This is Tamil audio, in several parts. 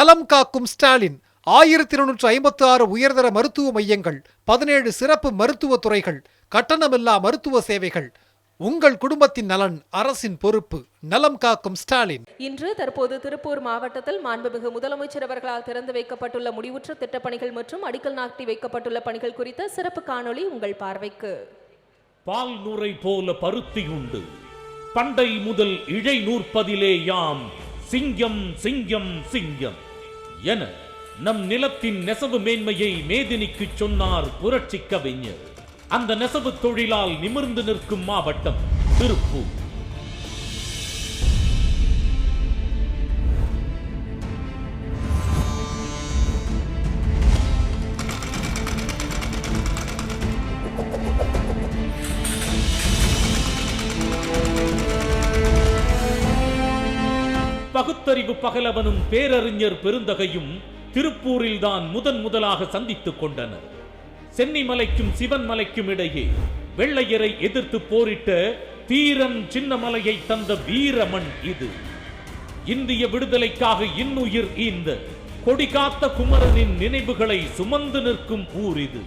நலம் காக்கும் ஸ்டாலின். ஆயிரத்தி இருநூற்று ஐம்பத்தி ஆறு உயர்தர மருத்துவ மையங்கள் பதினேழு சிறப்பு மருத்துவ துறைகள் கட்டணமில்லா மருத்துவ சேவைகள். உங்கள் குடும்பத்தின் நலன் அரசின் பொறுப்பு. நலம் காக்கும் ஸ்டாலின். இன்று தற்போது திருப்பூர் மாவட்டத்தில் மாண்புமிகு முதலமைச்சர் அவர்களால் திறந்து வைக்கப்பட்டுள்ள முடிவுற்ற திட்டப்பணிகள் மற்றும் அடிக்கல் நாட்டி வைக்கப்பட்டுள்ள பணிகள் குறித்த சிறப்பு காணொளி உங்கள் பார்வைக்கு. பால் நுரை போல பருத்தி உண்டு. பண்டை முதல் இழை நூற்பதிலே யாம். சிங்கம் சிங்கம் சிங்கம். என நம் நிலத்தின் நெசவு மேன்மையை மேதினிக்கு சொன்னார் புரட்சி கவிஞர். அந்த நெசவு தொழிலால் நிமிர்ந்து நிற்கும் மாவட்டம் திருப்பூர். பகுத்தறிவு பகலவனும் பேரறிஞர் பெருந்தகையும் திருப்பூரில் தான் முதன் முதலாக சந்தித்துக் கொண்டனர். சென்னிமலைக்கும் சிவன் மலைக்கும் இடையே வெள்ளையரை எதிர்த்து போரிட்ட தீரன் சின்னமலையை தந்த வீரமண் இது. இந்திய விடுதலைக்காக இன்னுயிர் ஈந்த கொடி காத்த குமரனின் நினைவுகளை சுமந்து நிற்கும் ஊர் இது.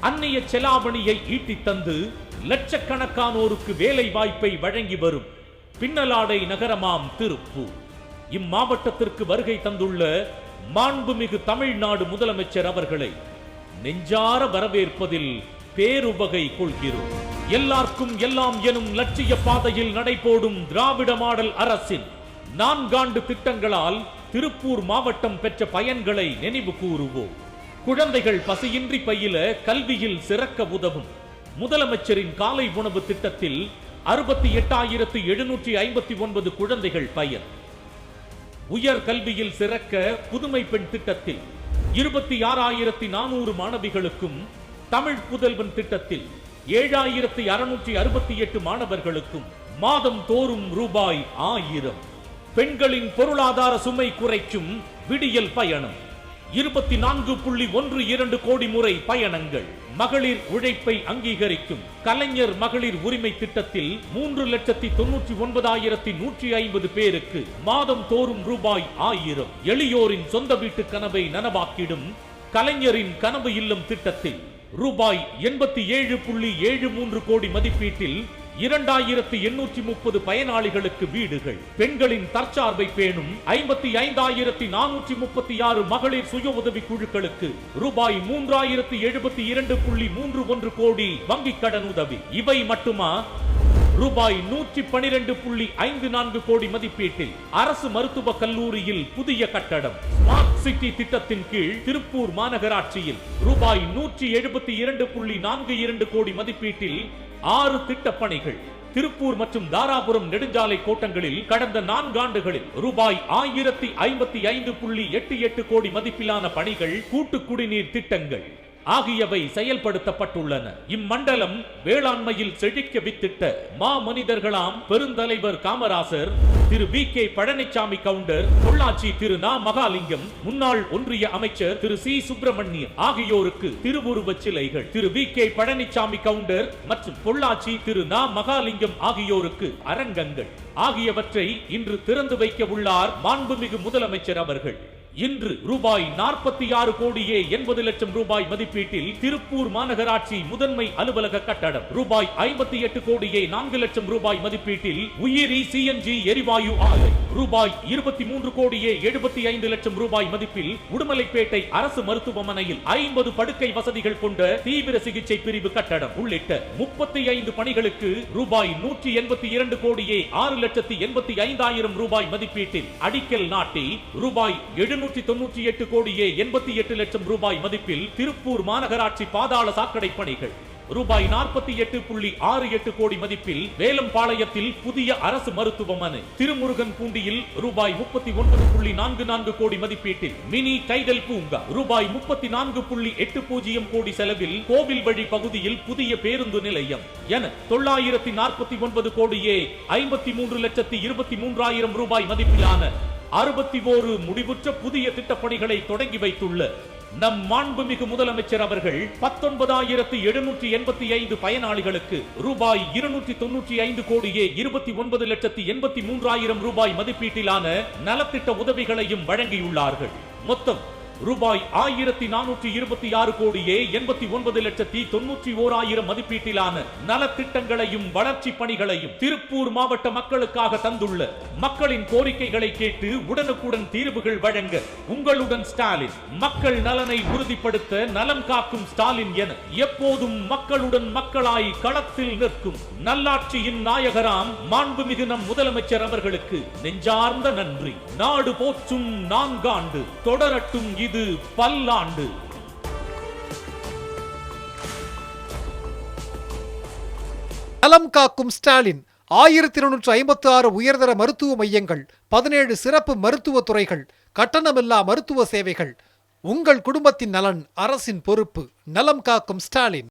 அந்நிய செலாவணியை ஈட்டித் தந்து லட்சக்கணக்கானோருக்கு வேலை வாய்ப்பை வழங்கி வரும் பின்னலாடை நகரமாம் திருப்பூர் இம்மாவட்டத்திற்கு வருகை தந்துள்ள மாண்புமிகு தமிழ்நாடு முதலமைச்சர் அவர்களை நெஞ்சார வரவேற்பதில் பேருவகை கொள்கிறோம். எல்லாருக்கும் எல்லாம் எனும் லட்சிய பாதையில் நடைபோடும் திராவிட மாடல் அரசின் நான்காண்டு திட்டங்களால் திருப்பூர் மாவட்டம் பெற்ற பயன்களை நினைவு கூறுவோம். குழந்தைகள் பசியின்றி பயில கல்வியில் சிறக்க உதவும். முதலமைச்சரின் காலை உணவு திட்டத்தில் அறுபத்தி எட்டாயிரத்து எழுநூற்றி ஐம்பத்தி ஒன்பது குழந்தைகள் பயன். உயர் கல்வியில் சிறக்க புதுமை பெண் திட்டத்தில் இருபத்தி ஆறாயிரத்தி நானூறு மாணவிகளுக்கும் தமிழ் புதல்வன் திட்டத்தில் ஏழாயிரத்தி அறுநூற்றி அறுபத்தி எட்டு மாணவர்களுக்கும் மாதம் தோறும் ரூபாய் ஆயிரம். பெண்களின் பொருளாதார சுமை குறைக்கும் விடியல் பயணம். இருபத்தி நான்கு புள்ளி ஒன்று இரண்டு கோடி முறை பயணங்கள். மகளிர் உழைப்பை அங்கீகரிக்கும் கலைஞர் மகளிர் உரிமை திட்டத்தில் மூன்று லட்சத்தி தொன்னூற்றி ஒன்பதாயிரத்தி நூற்றி ஐம்பது பேருக்கு மாதம் தோறும் ரூபாய் ஆயிரம். எளியோரின் சொந்த வீட்டு கனவை நனவாக்கிடும் கலைஞரின் கனவு இல்லம் திட்டத்தில் ரூபாய் எண்பத்தி ஏழு புள்ளி ஏழு மூன்று கோடி மதிப்பீட்டில் இரண்டாயிரத்து எண்ணூற்றி முப்பது பயனாளிகளுக்கு வீடுகள். பெண்களின் தற்சார்பை பேணும் ஐம்பத்தி ஐந்தாயிரத்தி நானூற்றி முப்பத்தி ஆறு மகளிர் சுய உதவி குழுக்களுக்கு ரூபாய் மூன்றாயிரத்து எழுபத்தி இரண்டு புள்ளி மூன்று ஒன்று கோடி வங்கிக் கடன் உதவி. இவை மட்டுமா? ரூபாய் நூற்றி பனிரெண்டு புள்ளி ஐந்து நான்கு கோடி மதிப்பீட்டில் அரசு மருத்துவக் கல்லூரியில் புதிய கட்டடம். ஸ்மார்ட் சிட்டி திட்டத்தின் கீழ் திருப்பூர் மாநகராட்சியில் ரூபாய் நூற்றி எழுபத்தி இரண்டு புள்ளி நான்கு இரண்டு கோடி மதிப்பீட்டில் ஆறு திட்டப் பணிகள் திருப்பூர் மற்றும் தாராபுரம் நெடுஞ்சாலை கோட்டங்களில் கடந்த நான்காண்டுகளில் ரூபாய் ஆயிரத்தி ஐம்பத்தி ஐந்து புள்ளி எட்டு எட்டு கோடி மதிப்பிலான பணிகள் கூட்டு குடிநீர் திட்டங்கள். ஆகியவை செயல்படுத்தப்பட்டுள்ளன. இம்மண்டலம் வேளாண்மையில் செழிக்க வித்திட்ட மா மனிதர்களாம் பெருந்தலைவர் காமராசர் திரு வி கே பழனிசாமி கவுண்டர் பொள்ளாச்சி திரு நா மகாலிங்கம் முன்னாள் ஒன்றிய அமைச்சர் திரு சி சுப்பிரமணியம் ஆகியோருக்கு திருவுருவ சிலைகள். திரு வி கே பழனிசாமி கவுண்டர் மற்றும் பொள்ளாச்சி திரு நா மகாலிங்கம் ஆகியோருக்கு அரங்கங்கள். ஆகியவற்றை இன்று திறந்து வைக்க உள்ளார் மாண்புமிகு முதலமைச்சர் அவர்கள். இன்று ரூபாய் நாற்பத்தி ஆறு கோடியே எண்பது லட்சம் ரூபாய் மதிப்பீட்டில் திருப்பூர் மாநகராட்சி முதன்மை அலுவலக கட்டடம். ரூபாய் ஐம்பத்தி எட்டு கோடியே நான்கு லட்சம் ரூபாய் மதிப்பீட்டில் உயிரி சிஎன்ஜி எரிவாயு ஆலை. ரூபாய் இருபத்தி மூன்று கோடியே எழுபத்தி ஐந்து லட்சம் ரூபாய் மதிப்பில் உடுமலைப்பேட்டை அரசு மருத்துவமனையில் ஐம்பது படுக்கை வசதிகள் கொண்ட தீவிர சிகிச்சை பிரிவு கட்டடம் உள்ளிட்ட முப்பத்தி ஐந்து பணிகளுக்கு ரூபாய் நூற்றி எண்பத்தி இரண்டு கோடியே ஆறு லட்சத்தி எண்பத்தி ஐந்தாயிரம் ரூபாய் மதிப்பீட்டில் அடிக்கல் நாட்டி ரூபாய் எழுநூறு எழுநூற்றி தொன்னூற்றி எட்டு கோடியே எண்பத்தி எட்டு லட்சம் ரூபாய் மதிப்பில் திருப்பூர் மாநகராட்சி பாதாள சாக்கடை பணிகள். ரூபாய் நாற்பத்தி எட்டு புள்ளி ஆறு எட்டு கோடி மதிப்பில் வேலம்பாளையத்தில் புதிய அரசு மருத்துவமனை திருமுருகன் பூண்டியில் ரூபாய் முப்பத்தி ஒன்பது புள்ளி நான்கு நான்கு கோடி மதிப்பீட்டில் மினி டைடல் பூங்கா. ரூபாய் முப்பத்தி நான்கு புள்ளி எட்டு பூஜ்ஜியம் கோடி செலவில் கோவில் வழி பகுதியில் புதிய பேருந்து நிலையம். என தொள்ளாயிரத்தி நாற்பத்தி ஒன்பது கோடியே ஐம்பத்தி மூன்று லட்சத்தி இருபத்தி மூன்றாயிரம் ரூபாய் மதிப்பிலான அறுபத்தி ஓரு முடிவுற்ற புதிய திட்டப்பணிகளை தொடங்கி வைத்துள்ள நம் மாண்புமிகு முதலமைச்சர் அவர்கள் பத்தொன்பதாயிரத்து எழுநூற்றி எண்பத்தி ஐந்து பயனாளிகளுக்கு ரூபாய் இருநூற்றி தொன்னூற்றி ஐந்து கோடியே இருபத்தி ஒன்பது லட்சத்தி எண்பத்தி மூன்றாயிரம் ரூபாய் மதிப்பீட்டிலான நலத்திட்ட உதவிகளையும் வழங்கியுள்ளார்கள். மொத்தம் ரூபாய் ஆயிரத்தி நானூற்றி இருபத்தி ஆறு கோடியே எண்பத்தி ஒன்பது லட்சத்தி தொன்னூற்றி ஓர் ஆயிரம் மதிப்பீட்டிலான நலத்திட்டங்களையும் வளர்ச்சி பணிகளையும் திருப்பூர் மாவட்ட மக்களுக்காக தந்துள்ள மக்களின் கோரிக்கைகளை கேட்டு உடனுக்குடன் தீர்வுகள் வழங்க உங்களுடன் ஸ்டாலின். மக்கள் நலனை உறுதிப்படுத்த நலம் காக்கும் ஸ்டாலின் என எப்போதும் மக்களுடன் மக்களாய் களத்தில் நிற்கும் நல்லாட்சியின் நாயகராம் மாண்புமிகு நம் முதலமைச்சர் அவர்களுக்கு நெஞ்சார்ந்த நன்றி. நாடு போற்றும் நான்காண்டு தொடரட்டும் இது பல்லாண்டு. நலம் காக்கும் ஸ்டாலின் ஆயிரத்தி இருநூற்று ஐம்பத்தி ஆறு உயர்தர மருத்துவ மையங்கள் பதினேழு சிறப்பு மருத்துவ துறைகள் கட்டணமில்லா மருத்துவ சேவைகள். உங்கள் குடும்பத்தின் நலன் அரசின் பொறுப்பு. நலம் காக்கும் ஸ்டாலின்.